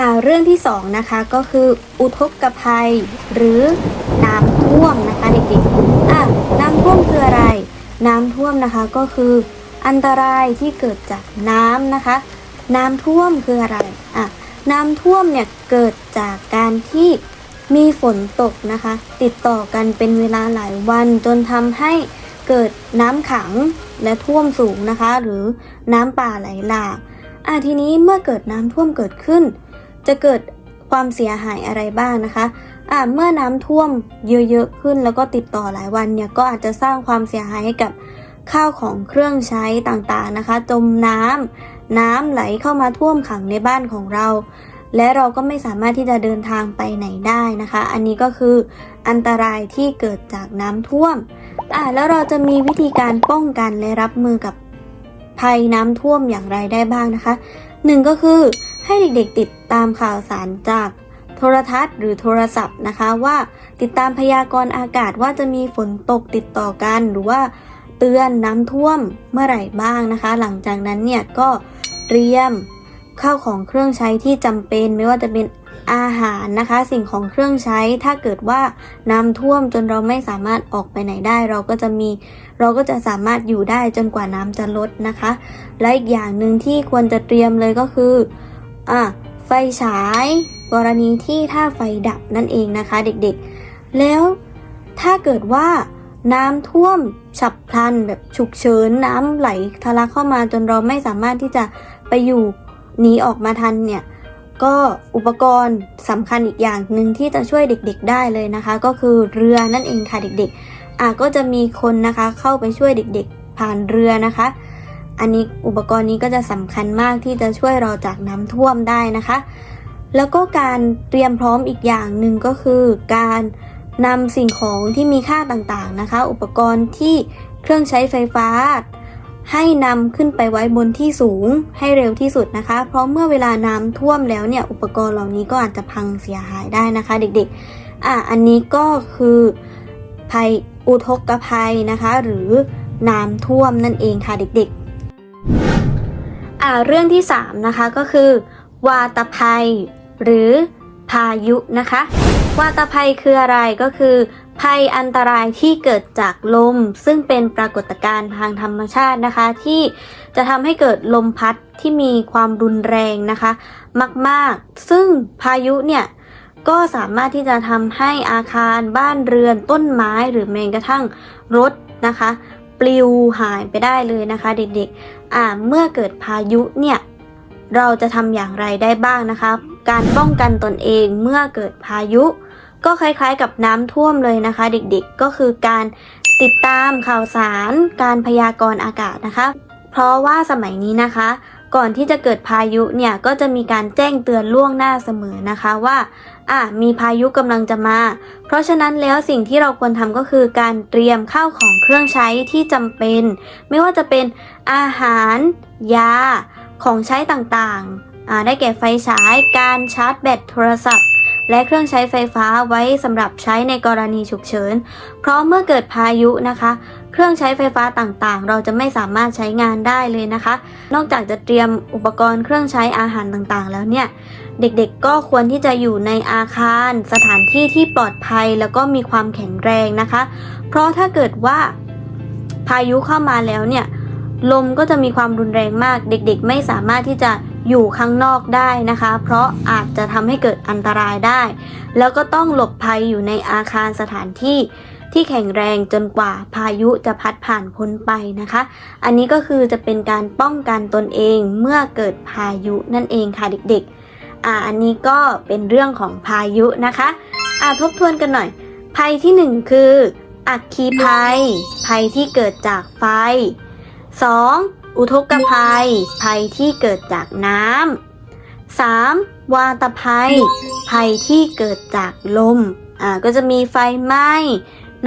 อ่าเรื่องที่สองนะคะก็คืออุทกภัย หรือน้ำท่วมนะคะเด็กๆอะน้ำท่วมคืออะไร น้ำท่วมนะคะก็คืออันตรายที่เกิดจากน้ำนะคะ น้ำท่วมคืออะไรอะน้ำท่วมเนี่ยเกิดจากการที่มีฝนตกนะคะ ติดต่อกันเป็นเวลาหลายวันจนทำให้เกิดน้ำขังและท่วมสูงนะคะ หรือน้ำป่าไหลหลากอะทีนี้เมื่อเกิดน้ำท่วมเกิดขึ้น จะเกิดความเสียหายอะไรบ้างนะคะอ่าเมื่อน้ำท่วมเยอะๆขึ้นแล้วก็ติดต่อหลายวันเนี่ยก็อาจจะสร้างความเสียหายให้กับข้าวของเครื่องใช้ต่างๆนะคะ จมน้ำน้ำไหลเข้ามาท่วมขังในบ้านของเรา และเราก็ไม่สามารถที่จะเดินทางไปไหนได้นะคะ อันนี้ก็คืออันตรายที่เกิดจากน้ำท่วมอ่าแล้วเราจะมีวิธีการป้องกันและรับมือกับภัยน้ำท่วมอย่างไรได้บ้างนะคะหนึ่งก็คือ ให้เด็กๆติดตามข่าวสารจากโทรทัศน์หรือโทรศัพท์นะคะว่าติดตามพยากรณ์อากาศว่าจะมีฝนตกติดต่อกัน หรือว่าเตือนน้ำท่วมเมื่อไหร่บ้างนะคะ หลังจากนั้นเนี่ยก็เตรียมข้าวของเครื่องใช้ที่จำเป็นไม่ว่าจะเป็นอาหารนะคะ สิ่งของเครื่องใช้ถ้าเกิดว่าน้ำท่วมจนเราไม่สามารถออกไปไหนได้ เราก็จะมีเราก็จะสามารถอยู่ได้จนกว่าน้ำจะลดนะคะ และอีกอย่างหนึ่งที่ควรจะเตรียมเลยก็คือ อะไฟฉายกรณีที่ถ้าไฟดับนั่นเองนะคะเด็กๆ แล้วถ้าเกิดว่าน้ำท่วมฉับพลันแบบฉุกเฉินน้ำไหลทะลักเข้ามาจนเราไม่สามารถที่จะไปอยู่หนีออกมาทันเนี่ยก็อุปกรณ์สำคัญอีกอย่างหนึ่งที่จะช่วยเด็กๆ ได้เลยนะคะ ก็คือเรือนั่นเองค่ะเด็กๆอะก็จะมีคนนะคะเข้าไปช่วยเด็กๆ ผ่านเรือนะคะ อันนี้อุปกรณ์นี้ก็จะสำคัญมากที่จะช่วยเราจากน้ำท่วมได้นะคะ แล้วก็การเตรียมพร้อมอีกอย่างหนึ่งก็คือการนำสิ่งของที่มีค่าต่างๆนะคะ อุปกรณ์ที่เครื่องใช้ไฟฟ้า ให้นำขึ้นไปไว้บนที่สูงให้เร็วที่สุดนะคะ เพราะเมื่อเวลาน้ำท่วมแล้วเนี่ยอุปกรณ์เหล่านี้ก็อาจจะพังเสียหายได้นะคะ เด็กๆ อะอันนี้ก็คือภัยอุทกภัยนะคะ หรือน้ำท่วมนั่นเองค่ะเด็กๆ เรื่องที่ 3 นะคะก็คือ วาตภัย หรือพายุนะคะ วาตภัยคืออะไรก็คือ ภัยอันตรายที่เกิดจากลม ซึ่งเป็นปรากฏการณ์ทางธรรมชาตินะคะ ที่จะทำให้เกิดลมพัดที่มีความรุนแรงนะคะ มากๆ ซึ่งพายุเนี่ยก็สามารถที่จะทำให้อาคารบ้านเรือนต้นไม้หรือแม้กระทั่งรถนะคะ ปลิวหายไปได้เลยนะคะเด็กๆ อ่าเมื่อเกิดพายุเนี่ยเราจะทำอย่างไรได้บ้างนะคะ การป้องกันตนเองเมื่อเกิดพายุ ก็คล้ายๆกับน้ำท่วมเลยนะคะ เด็กๆ ก็คือการติดตามข่าวสาร การพยากรณ์อากาศนะคะ เพราะว่าสมัยนี้นะคะ ก่อนที่จะเกิดพายุเนี่ยก็จะมีการแจ้งเตือนล่วงหน้าเสมอนะคะว่าอะมีพายุกำลังจะมา เพราะฉะนั้นแล้วสิ่งที่เราควรทำก็คือการเตรียมข้าวของเครื่องใช้ที่จำเป็น ไม่ว่าจะเป็นอาหาร ยา ของใช้ต่างๆอ่าได้แก่ไฟฉาย การชาร์จแบตโทรศัพท์ และเครื่องใช้ไฟฟ้าไว้สำหรับใช้ในกรณีฉุกเฉิน เพราะเมื่อเกิดพายุนะคะ เครื่องใช้ไฟฟ้าต่างๆ เราจะไม่สามารถใช้งานได้เลยนะคะ นอกจากจะเตรียมอุปกรณ์เครื่องใช้อาหารต่างๆ แล้วเนี่ยเด็กๆ ก็ควรที่จะอยู่ในอาคาร สถานที่ที่ปลอดภัยแล้วก็มีความแข็งแรงนะคะ เพราะถ้าเกิดว่าพายุเข้ามาแล้วเนี่ยลมก็จะมีความรุนแรงมาก เด็กๆ ไม่สามารถที่จะ อยู่ข้างนอกได้นะคะ เพราะอาจจะทำให้เกิดอันตรายได้ แล้วก็ต้องหลบภัยอยู่ในอาคารสถานที่ที่แข็งแรงจนกว่าพายุจะพัดผ่านพ้นไปนะคะ อันนี้ก็คือจะเป็นการป้องกันตนเองเมื่อเกิดพายุนั่นเองค่ะเด็กๆ อ่า อันนี้ก็เป็นเรื่องของพายุนะคะ อ่าทบทวนกันหน่อย ภัยที่หนึ่งคืออัคคีภัย ภัยที่เกิดจากไฟ 2. อุทกภัย ภัยที่เกิดจากน้ำ 3. วาตภัย ภัยที่เกิดจากลม อ่า ก็จะมีไฟไหม้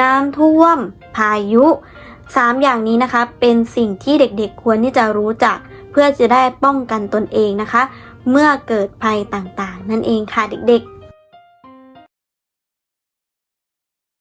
น้ำท่วม พายุ 3 อย่างนี้นะคะ เป็นสิ่งที่เด็กๆควรที่จะรู้จัก เพื่อจะได้ป้องกันตนเองนะคะ เมื่อเกิดภัยต่างๆ นั่นเองค่ะเด็กๆ